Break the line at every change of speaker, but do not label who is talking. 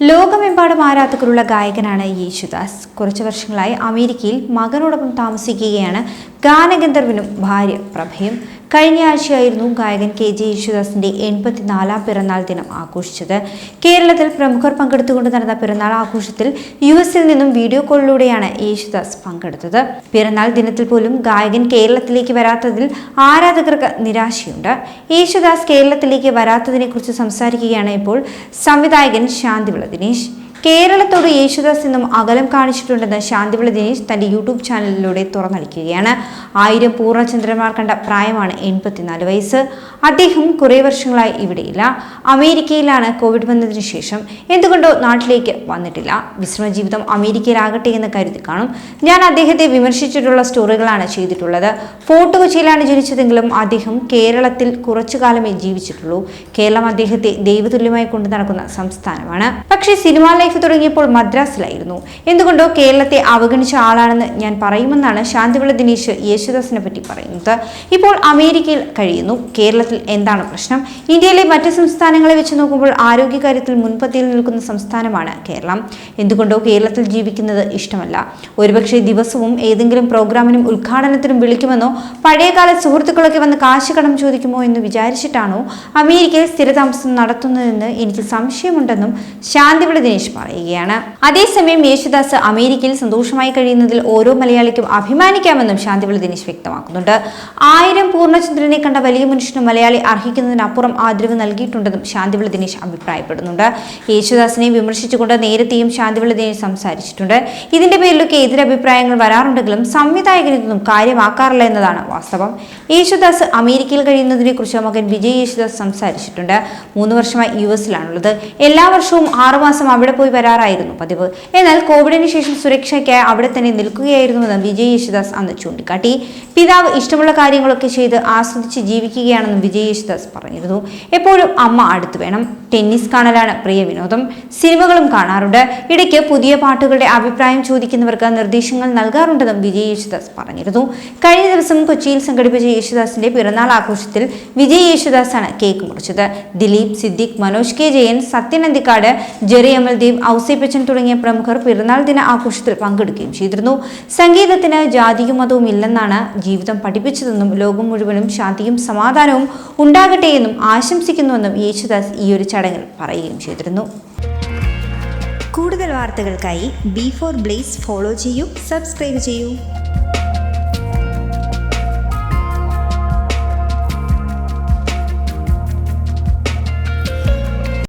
ലോകമെമ്പാടും ആരാധകരുള്ള ഗായകനാണ് യേശുദാസ്. കുറച്ചു വർഷങ്ങളായി അമേരിക്കയിൽ മകനോടൊപ്പം താമസിക്കുകയാണ് ഗാനഗന്ധർവനും ഭാര്യ പ്രഭയും. കഴിഞ്ഞ ആഴ്ചയായിരുന്നു ഗായകൻ കെ ജെ യേശുദാസിന്റെ എൺപത്തിനാലാം പിറന്നാൾ ദിനം ആഘോഷിച്ചത്. കേരളത്തിൽ പ്രമുഖർ പങ്കെടുത്തുകൊണ്ട് നടന്ന പിറന്നാൾ ആഘോഷത്തിൽ യു എസിൽ നിന്നും വീഡിയോ കോളിലൂടെയാണ് യേശുദാസ് പങ്കെടുത്തത്. പിറന്നാൾ ദിനത്തിൽ പോലും ഗായകൻ കേരളത്തിലേക്ക് വരാത്തതിൽ ആരാധകർക്ക് നിരാശയുണ്ട്. യേശുദാസ് കേരളത്തിലേക്ക് വരാത്തതിനെക്കുറിച്ച് സംസാരിക്കുകയാണ് ഇപ്പോൾ സംവിധായകൻ ശാന്തിവിള ദിനേശ്. കേരളത്തോട് യേശുദാസ് എന്നും അകലം കാണിച്ചിട്ടുണ്ടെന്ന് ശാന്തിവിള ദിനേശ് തന്റെ യൂട്യൂബ് ചാനലിലൂടെ തുറന്നടിക്കുകയാണ്. ആയിരം പൂർണചന്ദ്രന്മാർ കണ്ട പ്രായമാണ് എൺപത്തിനാല് വയസ്സ്. അദ്ദേഹം കുറേ വർഷങ്ങളായി ഇവിടെയില്ല. അമേരിക്കയിലാണ് കോവിഡ് വന്നതിന് ശേഷം എന്തുകൊണ്ടോ നാട്ടിലേക്ക് വന്നിട്ടില്ല. വിശ്രമജീവിതം അമേരിക്കയിലാകട്ടെ എന്ന് കരുതി കാണും. ഞാൻ അദ്ദേഹത്തെ വിമർശിച്ചിട്ടുള്ള സ്റ്റോറികളാണ് ചെയ്തിട്ടുള്ളത്. ഫോർട്ട് കൊച്ചിയിലാണ് ജനിച്ചതെങ്കിലും അദ്ദേഹം കേരളത്തിൽ കുറച്ചു കാലമേ ജീവിച്ചിട്ടുള്ളൂ. കേരളം അദ്ദേഹത്തെ ദൈവതുല്യമായി കൊണ്ടു നടക്കുന്ന സംസ്ഥാനമാണ്. പക്ഷേ സിനിമാ ലൈഫ് തുടങ്ങിയപ്പോൾ മദ്രാസിലായിരുന്നു. എന്തുകൊണ്ടോ കേരളത്തെ അവഗണിച്ച ആളാണെന്ന് ഞാൻ പറയുമെന്നാണ് ശാന്തിവിള ദിനേശ് യേശുദാസിനെ പറ്റി പറയുന്നത്. ഇപ്പോൾ അമേരിക്കയിൽ കഴിയുന്നു. കേരളത്തിൽ എന്താണ് പ്രശ്നം? ഇന്ത്യയിലെ മറ്റ് സംസ്ഥാനങ്ങളെ വെച്ച് നോക്കുമ്പോൾ ആരോഗ്യകാര്യത്തിൽ മുൻപന്തിയിൽ നിൽക്കുന്ന സംസ്ഥാനമാണ് കേരളം. എന്തുകൊണ്ടോ കേരളത്തിൽ ജീവിക്കുന്നത് ഇഷ്ടമല്ല. ഒരുപക്ഷെ ദിവസവും ഏതെങ്കിലും പ്രോഗ്രാമിനും ഉദ്ഘാടനത്തിനും വിളിക്കുമെന്നോ പഴയകാല സുഹൃത്തുക്കളൊക്കെ വന്ന് കാശ് കടം ചോദിക്കുമോ എന്ന് വിചാരിച്ചിട്ടാണോ അമേരിക്കയിൽ സ്ഥിരതാമസം നടത്തുന്നതെന്ന് എനിക്ക് സംശയമുണ്ടെന്നും ശാന്തിവിള ദിനേശ് പറയുകയാണ്. അതേസമയം യേശുദാസ് അമേരിക്കയിൽ സന്തോഷമായി കഴിയുന്നതിൽ ഓരോ മലയാളിക്കും അഭിമാനിക്കാമെന്നും ശാന്തിവിള ദിനേശ് വ്യക്തമാക്കുന്നുണ്ട്. ആയിരം പൂർണചന്ദ്രനെ കണ്ട വലിയ മനുഷ്യന് മലയാളി അർഹിക്കുന്നതിനപ്പുറം ആദരവ് നൽകിയിട്ടുണ്ടെന്നും ശാന്തിവിള ദിനേശ് അഭിപ്രായപ്പെടുന്നുണ്ട്. യേശുദാസിനെ വിമർശിച്ചുകൊണ്ട് നേരത്തെയും ശാന്തിവിള ദിനേശ് സംസാരിച്ചിട്ടുണ്ട്. ഇതിന്റെ പേരിലൊക്കെ എതിരഭിപ്രായങ്ങൾ വരാറുണ്ടെങ്കിലും സംവിധായകൻ ഇതൊന്നും കാര്യമാക്കാറില്ല എന്നതാണ് വാസ്തവം. യേശുദാസ് അമേരിക്കയിൽ കഴിയുന്നതിനെ കുറിച്ച് മകൻ വിജയ് യേശുദാസ് സംസാരിച്ചിട്ടുണ്ട്. മൂന്ന് വർഷമായി യു എസിലാണുള്ളത്. എല്ലാ വർഷവും ആറുമാസം അവിടെ പോയി വരാറായിരുന്നു പതിവ്. എന്നാൽ കോവിഡിന് ശേഷം സുരക്ഷയ്ക്കായി അവിടെ തന്നെ നിൽക്കുകയായിരുന്നുവെന്ന് വിജയ് യേശുദാസ് അന്ന് ചൂണ്ടിക്കാട്ടി. പിതാവ് ഇഷ്ടമുള്ള കാര്യങ്ങളൊക്കെ ചെയ്ത് ആസ്വദിച്ച് ജീവിക്കുകയാണെന്നും വിജയ് യേശുദാസ് പറഞ്ഞിരുന്നു. എപ്പോഴും അമ്മ അടുത്ത് വേണം. ടെന്നീസ് കാണലാണ് പ്രിയ വിനോദം. സിനിമകളും കാണാറുണ്ട്. ഇടയ്ക്ക് പുതിയ പാട്ടുകളുടെ അഭിപ്രായം ചോദിക്കുന്നവർക്ക് നിർദ്ദേശങ്ങൾ നൽകാറുണ്ടെന്നും വിജയ് യേശുദാസ് പറഞ്ഞിരുന്നു. കഴിഞ്ഞ ദിവസം കൊച്ചിയിൽ സംഘടിപ്പിച്ച യേശുദാസിന്റെ പിറന്നാൾ ആഘോഷത്തിൽ വിജയ് യേശുദാസാണ് കേക്ക് മുറിച്ചത്. ദിലീപ് സിദ്ദിഖ് മനോജ് കെ ജയൻ സത്യൻ അന്തിക്കാട് ജെറി അമൽദേവ് ഔസേപ്പച്ചൻ തുടങ്ങിയ പ്രമുഖർ പിറന്നാൾ ദിന ആഘോഷത്തിൽ പങ്കെടുക്കുകയും ചെയ്തിരുന്നു. സംഗീതത്തിന് ജാതിയും മതവും ഇല്ലെന്നാണ് ജീവിതം പഠിപ്പിച്ചതെന്നും ലോകം മുഴുവനും ശാന്തിയും സമാധാനവും ഉണ്ടാകട്ടെ എന്നും ആശംസിക്കുന്നുവെന്നും യേശുദാസ് ഈ ഒരു ചടങ്ങിൽ പറയുകയും ചെയ്തിരുന്നു. കൂടുതൽ വാർത്തകൾക്കായി ബി ഫോർ ബ്ലേസ് ഫോളോ ചെയ്യൂ സബ്സ്ക്രൈബ് ചെയ്യൂ.